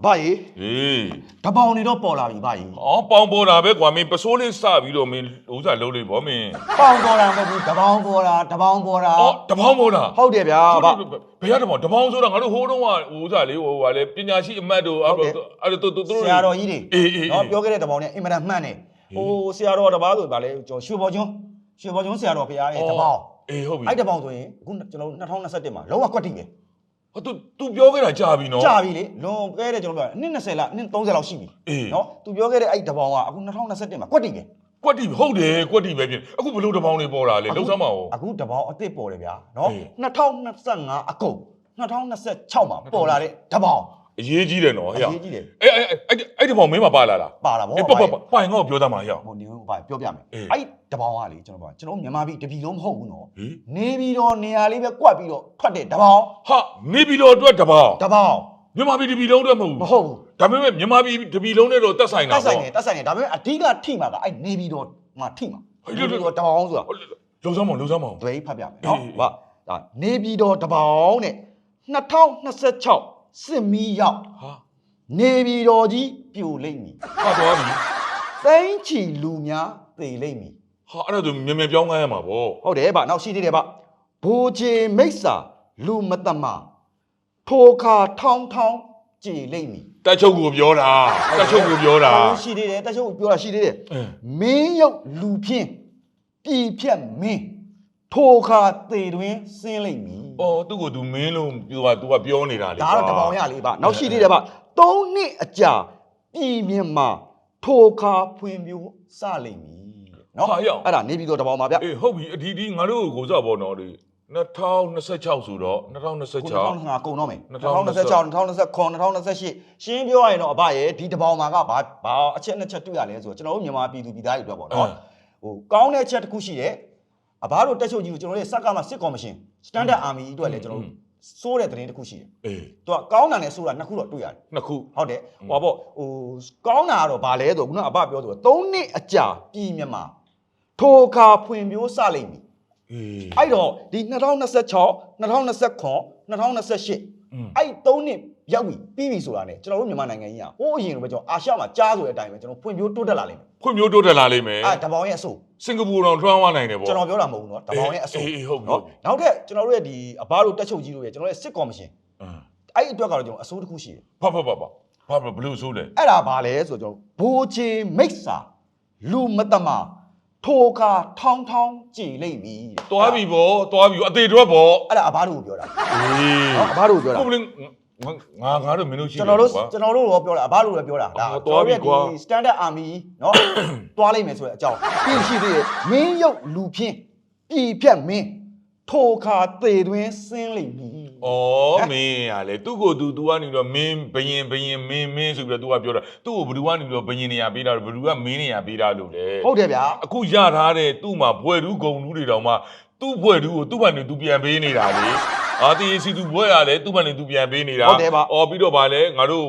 အဘကြီးဟေးတပေါင်နေတော့ပေါ်လာပြီအဘကြီးအော်ပေါင်ပေါ်တာပဲကွာမင်းပစိုးလေးစပြီးတော့မင်းဥစားလုံးလေးဗောမင်းပေါင်ပေါ်လာမဟုတ်ဘူးတပေါင်ပေါ်လာတပေါင်ပေါ်လာအော်တပေါင်းပေါ်တာဟုတ်တယ်ဗျာအဘဘယ်ရတပေါင်းတပေါင်းဆိုတာငါတို့ဟိုးတုန်းကဥစားလေးဟိုဟာလေပညာရှိအမတ်တို့အဲ့ဟုတ်တယ်အဲ့တို့တို့တို့ဆရာတော်ကြီးတွေအေးအေးနော်ပြောခဲ့တဲ့တပေါင်နဲ့အင်မတန်မှန်တယ်ဟိုဆရာတော်တပါးဆိုဗာလဲကျွန်တော်ရွှေဘော်ကျွန်းရွှေဘော်ကျွန်းဆရာတော်ဘုရားရဲ့တပေါင်အေးဟုတ်ပြီအဲ့တပေါင်ဆိုရင်အခုကျွန်တော်2021မှာလုံးဝကွက်တိပဲ ဟော तू तू ပြောခဲ့တာကြာပြီနော် ကြာပြီလေလွန်ခဲ့တဲ့ကျွန်တော်ပြောနှစ်20လနှစ်30လောက်ရှိပြီအေး နော်သူပြောခဲ့တဲ့အဲ့တပေါင်ကအခု2021မှာကွက်တိပဲကွက်တီဟုတ်တယ်ကွက်တီပဲပြင်အခုဘလို့တပေါင်းလေးပေါ်လာလေလုံးစမ်းမအောင်အခုတပေါင်အစ်စ်ပေါ်တယ်ဗျာနော်အေး 2025အကုန်2026မှာပေါ်လာတဲ့တပေါင် အရေးကြီးတယ်နော်အဟဲ့ရေးကြီးတယ်အဲ့အဲ့အဲ့အဲ့ဒီပေါင်းမင်းမပါလာလားပါလာဗောအေးပတ်ပတ်ပိုင်ငေါ့ပြောသားမှာရအောင်ဟိုနေဟိုဘာပြောပြမယ်အေးအဲ့တပေါင်ကလေကျွန်တော်ပြောကျွန်တော်မြန်မာပြည်တပြည်လုံးမဟုတ်ဘူးနော်ဟေးနေပြီးတော့နေရာလေးပဲကွက်ပြီးတော့ထွက်တဲ့တပေါင်ဟာနေပြည်တော်အတွက်တပေါင်းတပေါင်မြန်မာပြည်တပြည်လုံးအတွက်မဟုတ်မဘူးဟုတ်ဘူးဒါပေမဲ့မြန်မာပြည်တပြည်လုံးနဲ့တော့တက်ဆိုင်တာတက်ဆိုင်ပေါ့တယ်တက်ဆိုင်တယ်ဒါပေမဲ့အဓိကထိမှာကအဲ့နေပြီးတော့မှာထိမှာဟေးနေပြီးတော့တပေါင်ဆိုတာလုံးစမ်းမအောင်လုံးစမ်းမအောင်ဒွေဖတ်ပြမယ်နော်အေးဟာဒါနေပြီးတော့တပေါင်နဲ့2026 စစ်မီးရောက်ဟာနေပြီးတော့ကြီးပြိုလိမ့်မည်ဟာသွားပြီသိန်းချီလူများသေလိမ့်မည်ဟာအဲ့ဒါဆိုမြန်မြန်ပြောင်းခိုင်းရမှာပေါ့ဟုတ်တယ်ဗျနောက်ရှိသေးတယ်ဗျဘိုးချေမိတ်စာလူမတမထိုခါထောင်းထောင်းကြည်လိမ့်မည်တက်ချုပ်ကိုပြောတာတက်ချုပ်ကိုပြောတာဟုတ်ရှိသေးတယ်တက်ချုပ်ကိုပြောတာရှိသေးတယ်အင်းမင်းရုပ်လူဖြင့်ပြည်ဖြတ်မင်း ထိုခါသေတွင်ဆင်းလိမ့်မည်အော်သူ့ကို तू မင်းလို့ပြောတာ तू ကပြောနေတာလေဒါတော့တပေါင်ရလေးဗျနောက်ရှိသေးတယ်ဗျသုံးနှစ်အကြာပြည်မြင့်မှာထိုခါဖွင့်ပြိုးစလိမ့်မည်တဲ့နော်ဟာရောက်အဲ့ဒါနေပြီးတော့တပေါင်ပါဗျအေးဟုတ်ပြီအဒီဒီငါတို့ကိုစားပေါ့နော်ဒီ2026ဆိုတော့ခု2026 2025ကုန်တော့မယ်2026 2026 2029 2028ရှင်းပြောရရင်တော့အဘရဲ့ဒီတပေါင်မှာကဘာဘာအချက်နှစ်ချက်တွေ့ရလဲဆိုတော့ကျွန်တော်တို့မြန်မာပြည်သူပြည်သားတွေအတွက်ပေါ့နော်ဟိုကောင်းတဲ့အချက်တစ်ခုရှိတယ် အဘတို့တက်ချုပ်ကြီးကိုကျွန်တော်တို့ရဲ့စက်ကမှစစ်ကော်မရှင် standard army အတွက်လည်းကျွန်တော်တို့စိုးတဲ့သတင်းတစ်ခုရှိတယ်အေးသူကကောင်းတာနဲ့စိုးတာနှစ်ခုတော့တွေ့ရတယ်နှစ်ခုဟုတ်တယ်ဟောပေါ့ဟိုကောင်းတာကတော့ဗာလဲဆိုခုနကအဘပြောဆိုတော့3နှစ်အကြာပြည်မြန်မာထိုခါဖွင့်ပြိုးစလိမ့်မည်အေးအဲ့တော့ဒီ2026 2029 2028อืมအဲ့3နှစ် ရောက်ပြီပြီးပြီဆိုတာ ਨੇ ကျွန်တော်တို့မြန်မာနိုင်ငံကြီးကဟိုးအရင်လိုပဲကျွန်တော်အာရှမှာကြားဆိုတဲ့အတိုင်းပဲကျွန်တော်ဖွံ့ဖြိုးတိုးတက်လာလိမ့်မယ် ခွင့်မျိုးတိုးတက်လာလိမ့်မယ် အဲ့တဘောင်ရဲ့အဆို စင်ကာပူတော့ထွန်းသွားနိုင်တယ်ပေါ့ ကျွန်တော်ပြောတာမဟုတ်ဘူးเนาะတဘောင်ရဲ့အဆို အေးအေးဟုတ်ပြီ เนาะနောက်ထပ်ကျွန်တော်တို့ရဲ့ဒီအဘတို့တက်ချုပ်ကြီးတို့ရဲ့ကျွန်တော်ရဲ့စစ်ကော်မရှင် အင်း အဲ့ဒီအတွက်ကတော့ကျွန်တော်အဆိုးတစ်ခုရှိတယ် ဖတ်ဖတ်ဖတ်ဖတ်ဘာဘလို့ဆိုးလဲ အဲ့ဒါဘာလဲဆိုတော့ကျွန်တော်ဘိုးချေမိတ်စာလူမတမထိုခါထောင်းထောင်းကြည်လိမ့်ပြီတဲ့ သွားပြီပေါ့သွားပြီပေါ့အသေးတော့ပေါ့ အဲ့ဒါအဘတို့ကိုပြောတာ အေး เนาะအဘတို့ကိုပြောတာ ကိုမင်း ငါငါတို့မင်းတို့ရှိတယ် ကျွန်တော်တို့ ကွာ ကျွန်တော်တို့ရောပြောတာအဘတို့လည်းပြောတာဒါ အော်သွားပြီကွာ ကျွန်တော်တို့ရဲ့ဒီ standard army เนาะ သွားလိုက်မယ်ဆိုတဲ့အကြောင်းပြီးရှိသေးတယ်မင်းရုပ်လူဖြင့်ပြည်ဖြတ်မင်းထိုခါသေတွင်ဆင်းလိမ့်မည် ဩမင်းရလေသူ့ကိုသူ तू ကနေတော့မင်းဘယင်ဘယင်မင်းမင်းဆိုပြီးတော့ तू ကပြောတာသူ့ကိုဘယ်သူကနေတော့ဘယင်နေရပေးတာဘယ်သူကမင်းနေရပေးတာလို့လေ ဟုတ်တယ်ဗျာ အခုရထားတဲ့သူ့မှာဘွယ်တူးဂုံတူးတွေတောင်မှ သူ့ဘွယ်သူ့ကိုသူ့ဘန်နေသူပြန်ပေးနေတာလေအာတီစီသူဘွယ်ရလဲသူ့ဘန်နေသူပြန်ပေးနေတာဟုတ်တယ်ပါ အော်ပြီးတော့ဗာလဲငါတို့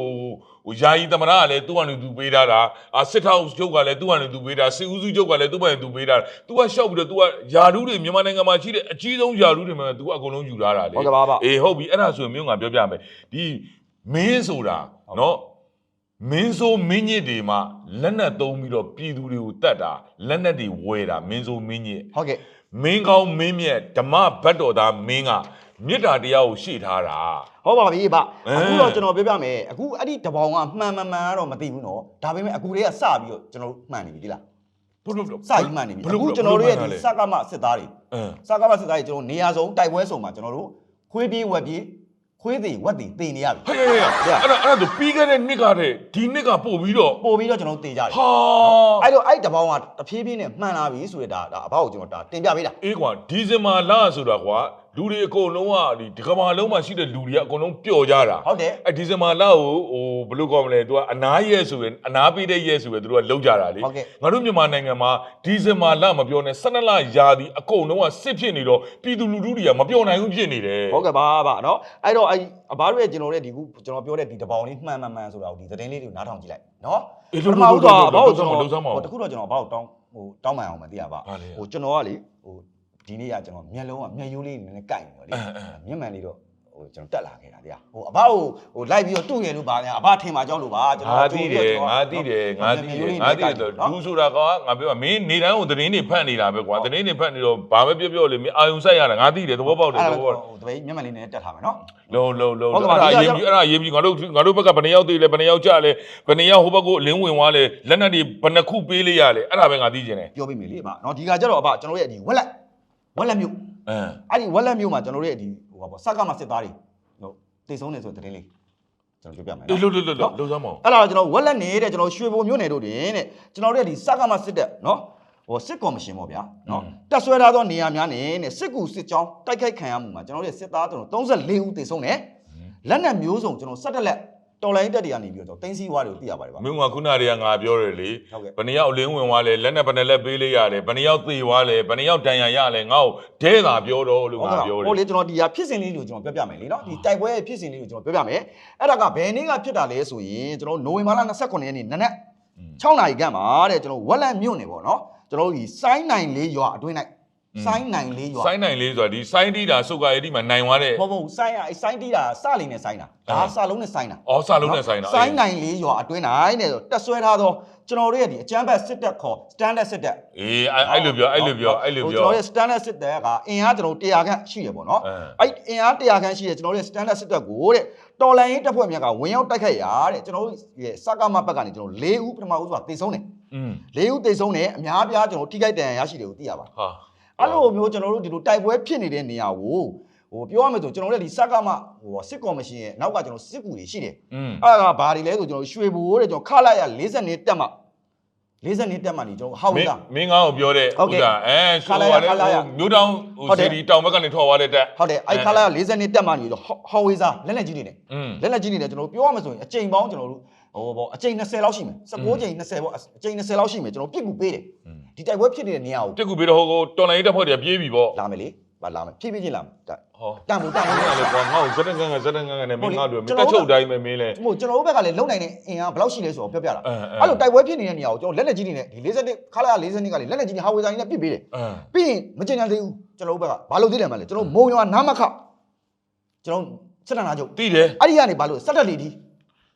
ဟိုယာယီသမရကလည်းသူ့ဘန်နေသူပေးထားတာအာစစ်ထောက်ချုပ်ကလည်းသူ့ဘန်နေသူပေးတာစစ်ဦးစုချုပ်ကလည်းသူ့ဘန်နေသူပေးတာသူကရှောက်ပြီးတော့သူကယာဒူးတွေမြန်မာနိုင်ငံမှာရှိတဲ့အကြီးဆုံးယာဒူးတွေမှာသူကအကုန်လုံးယူလာတာလေဟုတ်ကဲ့ပါပါ အေးဟုတ်ပြီအဲ့ဒါဆိုရင်မြို့ငါပြောပြမယ်ဒီမင်းဆိုတာနော်မင်းဆိုမင်းညစ်တွေမှာလက်နက်သုံးပြီးတော့ပြည်သူတွေကိုတတ်တာလက်နက်တွေဝဲတာမင်းဆိုမင်းညစ် ဟုတ်ကဲ့ မင်းကောင်းမင်းမြတ်ဓမ္မဘတ်တော်သားမင်းကမေတ္တာတရားကိုရှေ့ထားတာဟုတ်ပါပြီဗျအဲအခုတော့ကျွန်တော်ပြောပြမယ်အခုအဲ့ဒီတဘောင်ကမှန်မှန်မှန်ကတော့မသိဘူးနော်ဒါပေမဲ့အခုတည်းကစပြီးတော့ကျွန်တော်တို့မှန်နေပြီဒီလားဘလို့စပြီးမှန်နေပြီအခုကျွန်တော်တို့ရဲ့ဒီစကမစစ်သားတွေအင်းစကမစစ်သားတွေကျွန်တော်နေရာစုံတိုက်ပွဲစုံမှာကျွန်တော်တို့ခွေးပြေးဝက်ပြေး ခွေးသေးဝက်သေးတင်နေရပြီဟဲ့ဟဲ့ဟဲ့အဲ့ဒါအဲ့ဒါဆိုပြီးခဲ့တဲ့နှစ်ကတည်းဒီနှစ်ကပို့ပြီးတော့ပို့ပြီးတော့ကျွန်တော်တို့တင်ကြတယ်ဟာအဲ့တော့အဲ့တဘောင်ကတဖြည်းဖြည်းနဲ့မှန်လာပြီဆိုရတာဒါအဘောက်ကိုကျွန်တော်ဒါတင်ပြပေးတာအေးကွာဒီဇင်ဘာလဆိုတာကွာ လူတွေအကုန်လုံးကဒီဒီကမ္ဘာလုံးမှာရှိတဲ့လူတွေကအကုန်လုံးပျော်ကြတာ ဟုတ်တယ် အဲ့ဒီဇင်ဘာလကိုဟိုဘယ်လိုကောမလဲသူကအနားရဲဆိုရင်အနားပေးတဲ့ရဲဆိုရင်သူတို့ကလောက်ကြတာလေ ဟုတ်ကဲ့ ငါတို့မြန်မာနိုင်ငံမှာဒီဇင်ဘာလမပြောနဲ့12လရာသီအကုန်လုံးကစစ်ဖြစ်နေတော့ပြည်သူလူထုတွေကမပျော်နိုင်ဘူးဖြစ်နေတယ် ဟုတ်ကဲ့ပါပါเนาะအဲ့တော့အဲ့အဘတို့ရဲ့ကျွန်တော်တို့ရဲ့ဒီခုကျွန်တော်ပြောတဲ့ဒီတဘောင်လေးမှန်မှန်မှန်ဆိုတာကိုဒီသတင်းလေးတွေကိုနားထောင်ကြည့်လိုက်เนาะ အေးလို့လို့လို့လို့ အဘောက်ကျွန်တော် လုံးစမ်းမအောင် ဟိုတခုတော့ကျွန်တော်အဘောက်တောင်းဟိုတောင်းမှန်အောင်မသိရပါ ဟာလေ ဟိုကျွန်တော်ကလေဟို ဒီနေ့ကကျွန်တော်မျက်လုံးကမျက်ရိုးလေးနည်းနည်းကိုက်နေတော့လေအင်းအင်းမျက်မှန်လေးတော့ဟိုဟိုကျွန်တော်တက်လာခဲ့တာတရားဟိုအဘကိုဟိုလိုက်ပြီးတော့တူရလို့ပါညာအဘထင်ပါကြောက်လို့ပါကျွန်ငါတော်သိတယ်ငါသိတယ်ငါသိတယ်ငါသိတယ်ဒူးဆိုတာကငါပြောမင်းနေတိုင်းကိုသတင်းတွေဖတ်နေတာပဲကွာသတင်းတွေဖတ်နေတော့ဘာပဲပြောပြောလေမင်းအာယုံဆိုင်ရတာငါသိတယ်သဘောပေါက်တယ်အဲ့သဒါဘောပေါက်တယ်ဟိုတပည့်မျက်မှန်လေးနဲ့တက်ထားမယ်နော်လုံးလုံးလုံးဟုတ်အဲ့ကဲ့ပါဒါဒီကရေးပြီးအဲ့ဒါရေးပြီးငါတို့ငါတို့ဘက်ကဘယ်နှယောက်သေးလဲဘယ်နှယောက်ကြလဲဘယ်နှယောက်ဟိုဘက်ကိုအလင်းဝင်သွားလဲလက်နက်တွေဘယ်နှခုပေးလိုက်ရလဲအဲ့ဒါပဲငါသိချင်တယ်ပြောပြမယ်လေအဘနော်ဒီကကြတော့အဘကျွန်တော်ရဲ့ဒီဝက်လက် ဝက်လက်မျိုးအင်းအဲ့ဒီဝက်လက်မျိုးမှာကျွန်တော်တို့ရဲ့ဒီဟိုပါပေါ့စက်ကမှစစ်သားတွေဟိုတိတ်ဆုံးနေဆိုတဲ့တင်းလေးကျွန်တော်ပြောပြမယ်အေးနော်လို့လို့လို့လို့စမ်းမအောင်အဲ့ဒါကျွန်တော်ဝက်လက်နေတဲ့ကျွန်တော်ရွှေဘုံမျိုးနယ်တို့တင်တဲ့ကျွန်တော်တို့ရဲ့ဒီစက်ကမှစစ်တဲ့နော်ဟိုစစ်ကော်မရှင်ပေါ့ဗျာနော်တက်ဆွဲထားသောနေရာများနဲ့တဲ့စစ်ကူစစ်ကြောင်းတိုက်ခိုက်ခံရမှုမှာကျွန်တော်တို့ရဲ့စစ်သားကျွန်တော်34ဦးသေဆုံးတယ်လက်နက်မျိုးစုံကျွန်တော်17လက် တော်လိုင်းတက်တွေကနေပြီးတော့တင်းစီဝါတွေကိုသိရပါတယ်ဗျာ မင်းကခုနတည်းကငါပြောတယ်လေဟုတ်ကဲ့ ဘယ်နှယောက်အလင်းဝင်သွားလဲလက်နဲ့ဘယ်နှလက်ပေးလိုက်ရလဲဘယ်နှယောက်သေသွားလဲဘယ်နှယောက်တန်ရရလဲငါ့ကိုဒဲတာပြောတော့လို့ငါပြောတယ်ဟိုလေကျွန်တော်ဒီဟာဖြစ်စဉ်လေးကိုကျွန်တော်ပြောပြမယ်လေနော်ဒီတိုက်ပွဲရဲ့ဖြစ်စဉ်လေးကိုကျွန်တော်ပြောပြမယ်အဲ့ဒါကဘယ်နေ့ကဖြစ်တာလဲဆိုရင်ကျွန်တော်နိုဝင်ဘာလ29ရက်နေ့နနက်6နာရီခန့်မှာတဲ့ကျွန်တော်ဝက်လက်မြို့နယ်ပေါ့နော်ကျွန်တော်ဒီစိုင်းနိုင်လေးရွာအတွင်း၌ စိုင်းနိုင်လေးရွာစိုင်းနိုင်လေးဆိုတာဒီစိုင်းတီးတာစုတ်ကအဲ့ဒီမှာနိုင်သွားတဲ့ဘောဘောစိုင်းရအဲစိုင်းတီးတာစလိန်နဲ့စိုင်းတာဒါစလုံးနဲ့စိုင်းတာအော်စာလုံးနဲ့စိုင်းတာစိုင်းနိုင်လေးရွာအတွင်း၌တဲ့တက်ဆွဲထားသောကျွန်တော်တို့ရဲ့ဒီအကြမ်းဖက်စစ်တပ်ခေါ် standard စစ်တပ်အေးအဲ့အဲ့လိုပြောအဲ့လိုပြောအဲ့လိုဟိုပြောကျွန်တော်ရဲ့ standard စစ်တပ်ကအင်အားကျွန်တော်100ခန့်ရှိရပေါ့နော်အဲအဲ့အင်အား100ခန့်ရှိရကျွန်တော်တို့ရဲ့ standard စစ်တပ်ကိုတဲ့တော်လိုင်းရေးတပ်ဖွဲ့များကဝင်ရောက်တိုက်ခိုက်ရာတဲ့ကျွန်တော်တို့ရဲ့စကားမဘက်ကနေကျွန်တော်၄ဦးပထမဦးဆိုတာတေဆုံးတယ်อืม၄ဦးတေဆုံးတယ်အများပြားကျွန်တော်ထိခိုက်ဒဏ်ရာရရှိတယ်ကိုသိရပါတယ်ဟာ အဲ့လိုမျိုးကျွန်တော်တို့ဒီလိုတိုက်ပွဲဖြစ်နေတဲ့နေရာကိုဟိုပြောရမယ်ဆိုကျွန်တော်တို့ဒီစက်ကမှဟိုစစ်ကော်မရှင်ရဲ့နောက်ကကျွန်တော်စစ်ကူတွေရှိတယ်။အဲ့ဒါကဘာတွေလဲဆိုကျွန်တော်ရွှေဘူတဲ့ကျွန်တော်ခလာရ40နှစ်တက်မှ40နှစ်တက်မှနေကျွန်တော်ဟောက်လာမင်းငါ့ကိုပြောတဲ့ဥစ္စာအဲရွှေဘူကလည်းမြို့တောင်ဟိုစီဒီတောင်ဘက်ကနေထွက်သွားတဲ့တက်ဟုတ်တယ်အဲ့ခလာရ40နှစ်တက်မှနေတော့ဟောဝေးစားလက်လက်ကြီးနေတယ်လက်လက်ကြီးနေတယ်ကျွန်တော်ပြောရမယ်ဆိုရင်အချိန်ပေါင်းကျွန်တော်တို့ဟိုပေါ့အချိန်20လောက်ရှိမယ်19ချိန်20ပေါ့အချိန်20လောက်ရှိမယ်ကျွန်တော်ပြစ်ကူပေးတယ်။ ဒီတိုက်ပွဲဖြစ်နေတဲ့နေရာကိုတက်ကူပြီးတော့ဟိုကိုတော်လိုင်းတက်ဖွဲ့တွေပြေးပြီပေါ့လာမယ်လေဗာလာမယ်ဖြည်းဖြည်းချင်းလာမယ်တဟောတန်ဘူးတန်ဘူးမင်းကလည်းကွာငါ့ကိုစတဲ့ငန်းငန်းစတဲ့ငန်းငန်းနဲ့မင်းငါ့တို့မင်းတက်ချုပ်တိုင်းပဲမင်းလဲဟိုကျွန်တော်တို့ဘက်ကလည်းလုံနိုင်တဲ့အင်အားဘယ်လောက်ရှိလဲဆိုတော့ပြောပြတာအဲအဲအဲ့လိုတိုက်ပွဲဖြစ်နေတဲ့နေရာကိုကျွန်တော်လက်လက်ကြီးတွေနဲ့ဒီ40ခလာရ40ကလေလက်လက်ကြီးတွေဟာဝေဆိုင်နဲ့ပြစ်ပေးတယ်အင်းပြီးရင်မကျင်ညာသေးဘူးကျွန်တော်တို့ဘက်ကဘာလို့သိတယ်မလဲကျွန်တော်မုံရွာနားမခကျွန်တော်စစ်တပ်နာချုပ်တိတယ်အဲ့ဒီကနေဘာလို့စက်တက်လေဒီ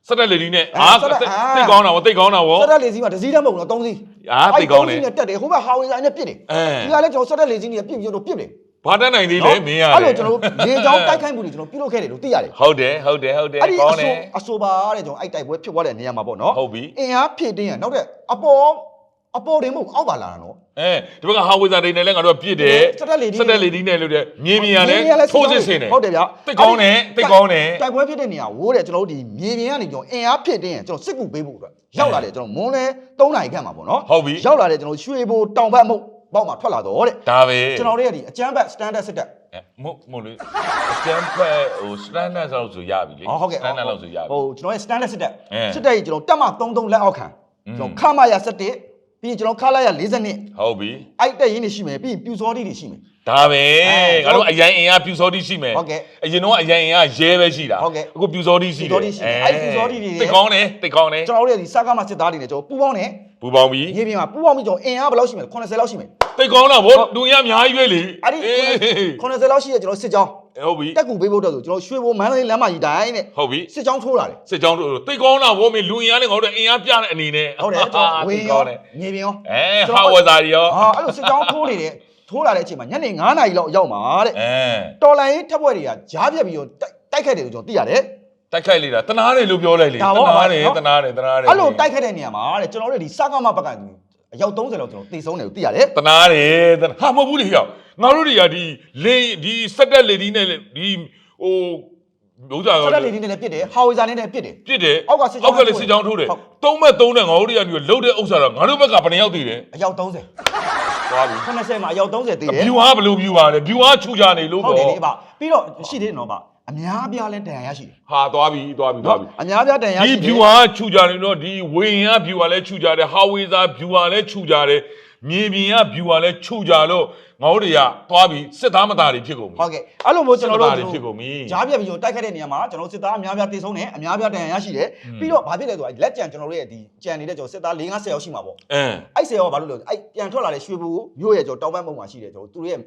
စတဲ့လေဒီနဲ့အဲအာစတဲ့တိအာတ်ကောင်းတာဗောတိတ်ကောင်းတာဗောစက်တက်လေစီးမှာတစ်စီးတည်းမဟုတ်ဘူးနော်၃စီးအာတိတ်ကောင်းတယ်အဲ့ဒီသုံးစီးနဲ့တက်တယ်ဟိုဘက်ဟာဝေဆိုင်နဲ့ပြစ်တယ်အဲဒီကလည်းကျွန်တော်စက်တက်လေစီးနဲ့ပြစ်ပြီးတော့ပြစ်တယ်ဘာတတ်နိုင်သေးလဲမင်းရတယ်အဲ့လိုကျွန်တော်တို့ရေချောင်းတိုက်ခိုက်မှုတွေကျွန်တော်ပြုလုပ်ခဲ့တယ်လို့သိရတယ်ဟုတ်တယ်ဟုတ်တယ်ဟုတ်တယ်အဲ့ဒီကောအင်းတယ်ဆိုအဆိုပါတဲ့ကျွန်တော်အဲ့တိုက်ပွဲဖြစ်သွားတဲ့နေရာမှာပေါ့နော်ဟုတ်ပြီအင်အားဖြည့်တင်းရနောက်တဲ့အပေါ် အပေါ်တင်မဟုတ်အောက်ပါလာတာနော် အဲဒီဘက်ကဟာဝေစာတွေနဲ့လည်းငါတို့ကပြစ်တယ်စက်တက်လေဒီ စက်တက်လေဒီနဲ့လို့တဲ့မြေပြင်ရလဲမြေပြင်ကလည်းထိုးစစ်ဆင်တယ်ဟုတ်တယ်ဗျာတိတ်ကောင်းတယ်တိတ်ကောင်းတယ် တိုက်ပွဲဖြစ်တဲ့နေရာဝိုးတယ်ကျွန်တော်တို့ဒီမြေပြင်ကနေကျွန်တော်အင်အားဖြစ်တင်းရကျွန်တော်စစ်ကူပေးဖို့အတွက်ရောက်လာတယ်ကျွန်တော်မွန်းလဲ3နာရီခန့်မှာပေါ့နော်ဟုတ်ပြီ ရောက်လာတယ်ကျွန်တော်ရွှေဘိုတောင်ဘက်မဟုတ်ပေါက်မှာထွက်လာတော့တဲ့ဒါပဲကျွန်တော်တို့ရဲ့ဒီအကျန်းဘက် standard စစ်တပ် အဲမဟုတ်မဟုတ်လေအကျန်းဖက်ဟိုစတန်ဒတ်လောက်ဆိုရပြီလေဟောဟုတ်ကဲ့စတန်ဒတ်လောက်ဆိုရပြီ ဟိုကျွန်တော်ရဲ့ standard စစ်တပ်အဲစစ်တပ်ကြီးကျွန်တော်တက်မှ33လက်အောက်ခံอืมကျွန်တော်ခမရ17 ပြီးရင်ကျွန်တော်ခလာရ40နှစ်ဟုတ်ပြီအိုက်တက်ရင်းနေရှိမယ်ပြီးရင်ပြူစောတိတွေရှိမယ် ဒါပဲအဲငါတို့အရင်အင်အားပြူစောတိရှိမယ်ဟုတ်ကဲ့အရင်တော့အရင်အင်အားရဲပဲရှိတာဟုတ်ကဲ့အခုပြူစောတိရှိပြူစောတိရှိတယ်အဲ့ပြူစောတိတွေတိတ်ကောင်းတယ်တိတ်ကောင်းတယ်ကျွန်တော်တို့ရဲ့ဒီစကားမစစ်သားတွေနဲ့ကျွန်တော်ပူပေါင်းနေပူပေါင်းပြီမြေပြင်မှာပူပေါင်းပြီးကျွန်တော်အင်အားဘယ်လောက်ရှိမလဲ80လောက်ရှိမယ်တိတ်ကောင်းတာဗောလူအင်အားအများကြီးပဲလေအဲ့ဒီအေး80လောက်ရှိရကျွန်တော်စစ်ကြောင်းဟုတ်ပြီတက်ကူပေးဖို့တော့ဆိုကျွန်တော်ရွှေဘိုမန္တလေးလမ်းမကြီးတိုင်းနဲ့ဟုတ်ပြီစစ်ကြောင်းထိုးလာတယ်စစ်ကြောင်းတို့တိတ်ကောင်းတာဗောမင်းလူအင်အားနဲ့ငါတို့အင်အားပြတဲ့အနေနဲ့ဟုတ်တယ်ကျွန်တော်ဝတိင်းတ်ရောကောင်းတယ်မြေပြင်ရောအဲဟာဝဇာရီရောဟာအဲ့လိုစစ်ကြောင်းထိုးနေတယ် ထိုးလာတဲ့အချိန်မှာညနေ9နာရီလောက်ရောက်မှာတဲ့အဲတော်လိုင်းထက်ပွဲတွေကကြားပြက်ပြီးတော့တိုက်တိုက်ခိုက်တယ်လို့ကျွန်တော်သိရတယ်တိုက်ခိုက်လိုက်တာတနာတယ်လို့ပြောလိုက်လေဒါတပေါ့နာတယ်နော်တနာတယ်တနာတယ်အဲ့လိုတိုက်ခိုက်တဲ့နေရာမှာတဲ့ကျွန်တော်တို့ဒီစကားမဘက်ကအယောက်30လောက်ကျွန်တော်သိဆုံးတယ်လို့သိရတယ်တနာတယ်တနာဟာမဟုတ်ဘူးလေဟောငါတို့တွေကဒီလေဒီစက်တက်လေဒီနဲ့ဒီဟိုဥစ္စာဆက်ကတက်လေးနဲ့လည်းပြစ်တယ်ဟာဝေဇာနဲ့လည်းပြစ်တယ်ပြစ်တယ်အောက်ကစစ်ကြောင်းအောက်ကလည်းစစ်ကြောင်းထိုးတယ်ဟုတ်သုံးမဲ့သုံးနဲ့ငါတို့တွေကဒီလှုပ်တဲ့ဥစ္စာတော့ငါတို့ဘက်ကဘယ်နှယောက်တည်တယ်အယောက်30 သွားပြီ80မှာအယောက်30သိတယ်ဗျူဟာဘယ်လိုဗျူဟာလဲဗျူဟာချူကြနေလို့ဟုတ်ပေါ့တယ်လေဗျပြီးတော့ရှိသေးတယ်နော်ဗျအများပြားလဲတန်ရာရရှိတယ်ဟာသွားပြီသွားပြီသွားပြီ အများပြားတန်ရာဒီ ရှိတယ်ဗျူဟာချူကြနေတော့ဒီဝေရင်ကဗျူဟာလဲချူကြတယ်ဟာဝေစာဗျူဟာလဲချူကြတယ် မြေပြင်ကဗျူဟာလဲချူကြလို့ငါတို့တွေကသွားပြီစစ်သားမသားတွေဖြစ်ကုန်ပြီ ဟုတ်ကဲ့အဲ့လိုမျိုးကျွန်တော်တို့စစ်သားတွေဖြစ်ကုန်ပြီကြားပြက်ပြီးတော့တိုက်ခိုက်တဲ့နေရာမှာကျွန်တော်စစ်သားအများပြားတေဆုံးတယ်အများပြားတန်ရာရရှိတယ်ပြီးတော့ဘာဖြစ်လဲဆိုတော့လက်ကြံကျွန်တော်တို့ရဲ့ဒီကြံနေတဲ့ကျွန်တော်စစ်သား4 50ယောက်ရှိမှာပေါ့အင်းအဲ့10ယောက်ဘာလို့လဲအဲ့ပြန်ထွက်လာတဲ့ရွှေဘူမျိုးရဲ့ကျွန်တော်တောင်ပန်းမုံမှာရှိတယ်ကျွန်တော်သူတို့ရဲ့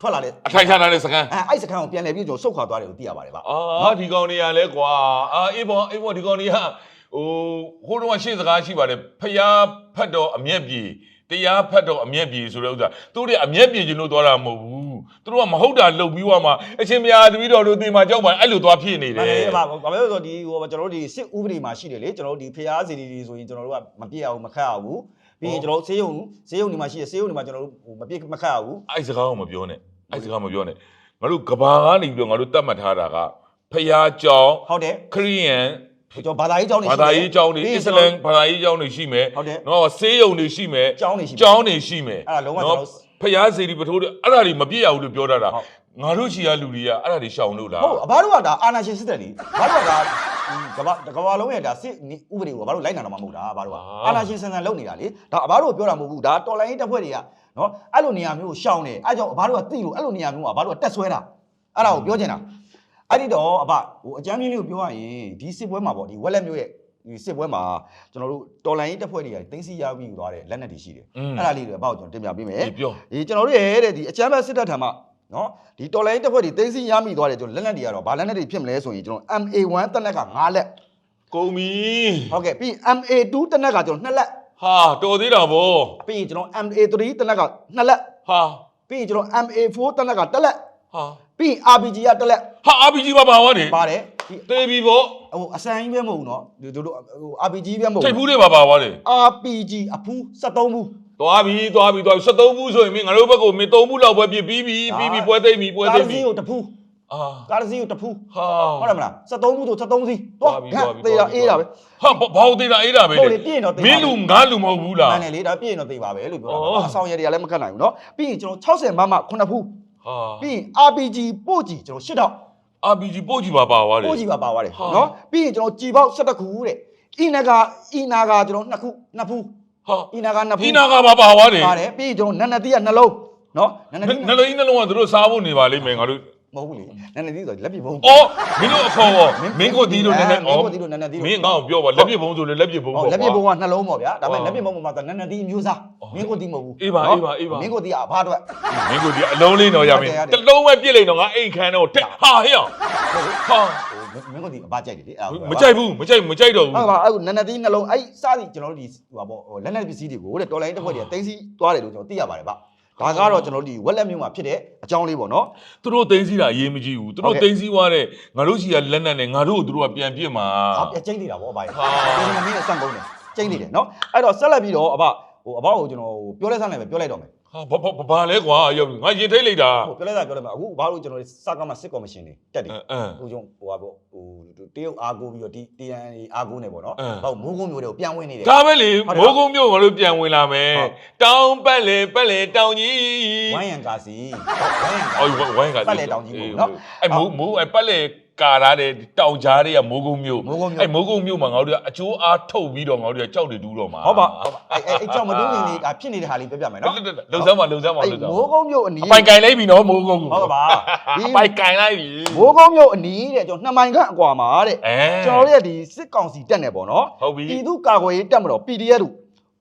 ထွက်လာတဲ့အထိုင်ချထားတဲ့စကန်အဲအဲ့စခန်းကိုပြန်လဲပြီးကျွန်တော်ဆုတ်ခွာသွားတယ်လို့သိရပါတယ်ဗျအာဒီကောင်တွေကလည်းကွာအာအေးဘောအေးဘောဒီကောင်တွေကဟိုဟိုတော့ရှေ့စကားရှိပါတယ်ဖျားဖတ်တော့အမျက်ပြေ တရားဖတ်တော့အမျက်ပြေဆိုတဲ့ဥစ္စာသူတို့ကအမျက်ပြေခြင်းလို့သွားတာမဟုတ်ဘူးသူတို့ကမဟုတ်တာလုပ်ပြီးသွားမှအချင်းများတပီတော်တို့တင်မှာကြောက်ပါအဲ့လိုသွားဖြစ်နေတမှန်တယ်ယ်ဗျဘာလို့လဲဆိုတော့ဒီဟိုကျွန်တော်တို့ဒီစစ်ဥပဒေမှာရှိတယ်လေကျွန်တော်တို့ဒီဖျားစီတွေဆိုရင်ကျွန်တော်တို့ကမပြည့်အောင်မခတ်အောင်ဘူးပြီးရင်ကျွန်တော်တို့ဆေးရုံဆေးရုံဒီမှာရှိတယ်ဆေးရုံဒီမှာကျွန်တော်တို့ဟိုမပြည့်မခတ်အောင်ဘူးအဲ့စကားကိုမပြောနဲ့အဲ့စကားမပြောနဲ့ငါတို့ကဘာကနေပြီးတော့ငါတို့တတ်မှတ်ထားတာကဖျားကြောင်ဟုတ်တယ်ခရိယန် ကျွန်တော်ဘာသာရေးကျောင်းတွေဘာသာရေးကျောင်းတွေအစ္စလမ်ဘာသာရေးကျောင်းတွေရှိမယ်ဟုတ်တယ်နော်ဆေးရုံတွေရှိမယ်ကျောင်းတွေရှိတယ်ကျောင်းတွေရှိမယ်အဲ့ဒါလုံးဝကျွန်တော်တို့ဖျားစီဒီပထိုးတွေအဲ့ဒါတွေမပြည့်ရဘူးလို့ပြောတာတာဟုတ်ငါတို့ချီရလူတွေကအဲ့ဒါတွေရှောင်လို့လားဟုတ်အဘတို့ကဒါအာနာရှင်စစ်တပ်လीဘာတို့ကဒါကဘာကဘာလုံးရဲ့ဒါစစ်ဥပဒေကိုဘာတို့လိုက်နိုင်တော့မှမဟုတ်တာဘာတို့ကအာနာရှင်ဆန်ဆန်လုပ်နေတာလေဒါအဘတို့ပြောတာမဟုတ်ဘူးဒါတော်လိုင်းရေးတပ်ဖွဲ့တွေကနော်အဲ့လိုနေရာမျိုးကိုရှောင်နေအဲ့ကြောင့်အဘတို့ကသိလို့အဲ့လိုနေရာမျိုးကအဘတို့ကတက်ဆွဲတာအဲ့ဒါကိုပြောချင်တာ အဲ့ဒီတော့အဘဟိုအကြမ်းမြင့်လေးကိုပြောရရင်ဒီစစ်ပွဲမှာပေါ့ဒီဝက်လက်မျိုးရဲ့ဒီစစ်ပွဲမှာကျွန်တော်တို့တော်လိုင်းရေးတပ်ဖွဲ့တွေကတင်းစီရပြီးယူသွားတဲ့လက်နက်တွေရှိတယ်อืมအဲ့ဒါလေးတွေအဘကိုကျွန်တော်တင်ပြပေးမယ်ဒီပြောဒီကျွန်တော်တို့ရဲ့တဲ့ဒီအချမ်းဘတ်စစ်တပ်ထံမှနော်ဒီတော်လိုင်းတက်ဖွဲ့တွေတင်းစီရမိသွားတယ်ကျွန်တော်လက်နက်တွေကတော့ဘာလက်နက်တွေဖြစ်မလဲဆိုရင်ကျွန်တော် MA1 တက်နက်က9လက်ကုန်ပြီဟုတ်ကဲ့ပြီး MA2 တက်နက်ကကျွန်တော်2လက်ဟာတော်သေးတာဗောပြီးရင်ကျွန်တော် MA3 တက်နက်က2လက်ဟာပြီးရင်ကျွန်တော် MA4 တက်နက်က1လက်ဟာ ပြီးရင် RPG က1လက် ဟာ RPG ပါပါဝါနေ ပါတယ်ဒီ သေးပြီဗော ဟိုအစမ်းကြီးပဲမဟုတ်ဘူးနော်ဒီတို့တို့ဟို RPG ပဲမဟုတ် ထိပ်ဖူး ဘူး တွေပါပါဝါနေ RPG အဖူး73ဘူး သွားပြီသွားပြီသွားပြီ73ဘူးဆိုရင်မင်းငါတို့ဘက်ကမင်း3ဘူးလောက်ပဲပြစ်ပြီးပြီပြီးပြီပွဲသိမ့်ပြီပွဲ ကား သိမ့် တစ် ပြီ စီးကိုတစ်ဖူး အာ ကားတစ်စီးကိုတစ်ဖူး ဟာ ဟုတ်တယ်မလား73ဘူးဆို73စီးတွား သွားပြီ ခက် သွားပြီ သေးတာ သွားပြီ အေးတာပဲ ဟာဘာလို့သေးတာအေးတာပဲ ဟုတ်လေပြည့်တော့သေပါ မင်းလူငါလူမဟုတ်ဘူးလား မှန်တယ်လေဒါပြည့်ရင်တော့သိပါပဲလို့ပြောတာ အော် အဆောင်ရည်တွေကလည်းမခတ်နိုင်ဘူးเนาะပြီးရင်ကျွန်တော်60မမ9ဖူး ဟာပြီးရင် RPG ပို့ကြည့်ကျွန်တော်၈တောက် RPG ပို့ကြည့်ပါပါသွားတယ် ပို့ကြည့်ပါပါသွားတယ်ဟာ နော်ပြီးရင်ကျွန်တော်ကြည်ပေါက်၁၁ခုတဲ့ဤနဂါဤနာဂါကျွန်တော်နှစ်ခုနှစ်ဖူးဟာဤနာဂါနှစ်ဖူး ဒီနာကပါပါသွားတယ်ပါတယ်ပြီးရင်ကျွန်တော်နန္နတိကနှလုံးနော်နန္နတိနှနှလုံးကြီးနှလုံးကသူတို့စားဖို့နေပါလိမ့်မယ်ငါတို့ မဟုတ်ဘူးလေနန်းနတိဆိုလက်ပြဘုံအော်မင်းတို့အခေါ်ရောမင်းကိုတီးလို့နည်းနည်းမင်းကိုတီးလို့နည်းနည်းတီးလို့မင်းငါ့ကိုပြောပါလက်ပြဘုံဆိုလေလက်ပြဘုံဟောပေါ့လက်ပြဘုံကွာကနှလုံးပေါ့ဗျာဒါပေမဲ့အော်လက်ပြဘုံမှာတော့နန်းနတိအမျိုးစားအော်မင်းကိုတီးမဟုတ်ဘူးအေးပါနော်အေးပါအေးပါမင်းကိုတီးကအဖားအတွက်မင်းကိုတီးအလုံးလေးတော့ရမင်းဟုတ်တယ်တစ်လုံးပဲပြစ်လိုက်တော့ငါအိမ်ခန်းတော့တက်ဟာဟဲ့အောင်ဟာမင်းကိုတီးအဖားကြိုက်တယ်လေအဲ့ဒါမကြိုက်ဘူးမကြိုက်မကြိုက်တော့ဘူးဟုတ်ပါအဲ့နန္ဒတိနှလုံးအဲ့စသည်ကျွန်တော်တို့ဒီဟိုပါပေါ့ဟိုလက်နက်ပစ္စည်းတွေကိုတဲ့တော်လိုင်းတစ်ခွက်တွေကတင်းစီသွားတယ်လို့ကျွန်တော်သိရပါတယ်ဗျ ဒါကတော့ကျွန်တော်တို့ဒီဝက်လက်မျိုးမှာဖြစ်တဲ့အကြောင်းလေးပေါ့နော် သူတို့သိမ်းစီးတာအရေးမကြီးဘူးသူဟုတ်တို့ကဲ့သိမ်းစီးသွားတဲ့ငါတို့ရှိရလက်နက်နဲ့ငါတို့ကိုသူတို့ကပြန်ပြစ်မှာ ဟာပြကျိန်းနေတာပေါ့အဘဟာ ဒီမင်းနဲ့စံကုန်တယ်ကျိန်းနေတယ်နော်အဲ့တော့ဆက်လက်ပြီးတော့အဘဟိုအဘကိုကျွန်တော်ပြောလဲစမ်းလိုက်ပဲပြောလိုက်တော့မယ် ဟာဘာဘာဘာလဲကွာရောက်ပြီငါရင်ထိတ်လိုက်တာဟိုပြောလိုက်တာပြောလိုက်မှာအခုအဘတို့ကျွန်တော်စကားမှာစစ်ကော်မရှင်တွေတက်တယ်အင်းအင်းဟိုကျွန်ဟိုပါပေါ့ဟိုတရုတ်အားကိုပြီးတော့ဒီ TN အားကိုနေပေါ့နော်အင်းဟိုမိုးကုန်းမျိုးတွေကိုပြန်ဝင်နေတယ်ဒါပဲလေဟုတ်တယ်မိုးကုန်းမြို့ငါတို့ပြန်ဝင်လာမယ်ဟုတ်တောင်းပတ်လေပတ်လေတောင်းကြီးဝိုင်းရန်ကာစီဝိုင်းရန်ကာအော်ဝိုင်းကပတ်လေတောင်ကြီးပေါ့နော်အဲ့မိုးမိုးအဲ့ပတ်လေ ကာရတဲ့တောင်ကြားတွေကမိုးကုန်းမြို့မိုးကုန်းမြို့ အဲ့မိုးကုန်းမြို့မှာငါတို့ကအကျိုးအားထုတ်ပြီးတော့ငါတို့ကကြောက်တွေတူးတော့မှာဟုတ်ပါဟုတ်ပါအဲ့အဲ့အဲ့ကြောင့်မတူးနေနေတာဖြစ်နေတဲ့ဟာလေးပြောပြမယ်နော်လုံစမ်းပါလုံစမ်းပါအဲ့လုံစမ်းမိုးကုန်းမြို့အနီးအပိုင်ကင်လိုက်ပြီနော်မိုးကုန်းကိုဟုတ်ပါဒီအပိုင်ကင်လိုက်ပြီမိုးကုန်းမြို့အနီးတဲ့ကျွန်တော်နှစ်မိုင်ခန့်အကွာမှာတဲ့အဲ ကျွန်တော်တို့ရဲ့ဒီစစ်ကောင်စီတက်နေပေါ့နော်ဟုတ်ပြီ ပြည်သူ့ကာကွယ်ရေးတက်မတော် PDF တို့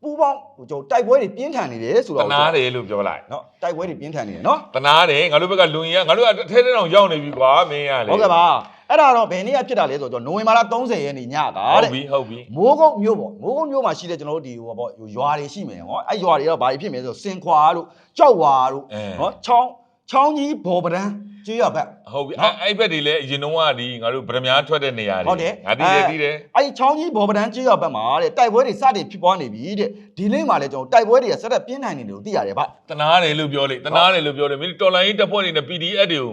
ပူးပေါင်းဟိုကျွန်တော်တိုက်ပွဲတွေပြင်းထန်နေတယ်ဆိုတတော့နာတယ်လို့ပြောလိုက်နော်တိုက်ပွဲတွေပြင်းထန်နေတယ်နော်တနာတယ်ငါတို့ဘက်ကလူရင်ကငါတို့ကအထဲထဲတောင်ရောက်နေပြီကွာမင်းရလေဟုတ်ကဲ့ပါအဲ့ဒါတော့ဘယ်နေ့ကဖြစ်တာလဲဆိုတော့ကျွန်တော်နိုဝင်ဘာလ30ရက်နေ့ညတာဟုတ်တဲ့ပြီဟုတ်ပြီမိုးကုတ်မြို့ပေါ့မိုးကုတ်မြို့မှာရှိတဲ့ကျွန်တော်တို့ဒီဟိုပေါ့ဟိုရွာတွေရှိမယ်ဟောအဲ့ရွာတွေတော့ဘာတွေဖြစ်မလဲဆိုတော့စင်ခွာတို့ကြောက်ဝါတို့အဲဟောချောင်း ချောင်းကြီးဘော်ပဒန်းကျွေးရဘက် ဟုတ်ပြီနော်အဲ့အဲ့ဘက်တွေလည်းအရင်တော့ကဒီငါတို့ဗရမ ्या ထွက်တဲ့နေရာတွေဟုတ်တယ်ငါသိတယ်အဲသိတယ်အဲ့ဒီချောင်းကြီးဘော်ပဒန်းကျွေးရဘက်မှာတဲ့တိုက်ပွဲတွေစတင်ဖြစ်ပွားနေပြီတဲ့ဒီနေ့မှာလည်းကျွန်တော်တိုက်ပွဲတွေကဆက်လက်ပြင်းထန်နေတယ်လို့သိရတယ်ဗျတနာတယ်လို့ပြောလိုက်တနာတယ်လို့ပြောတယ်မင်းတော်လိုင်းရေးတပ်ဖွဲ့တွေနဲ့ PDF တွေကို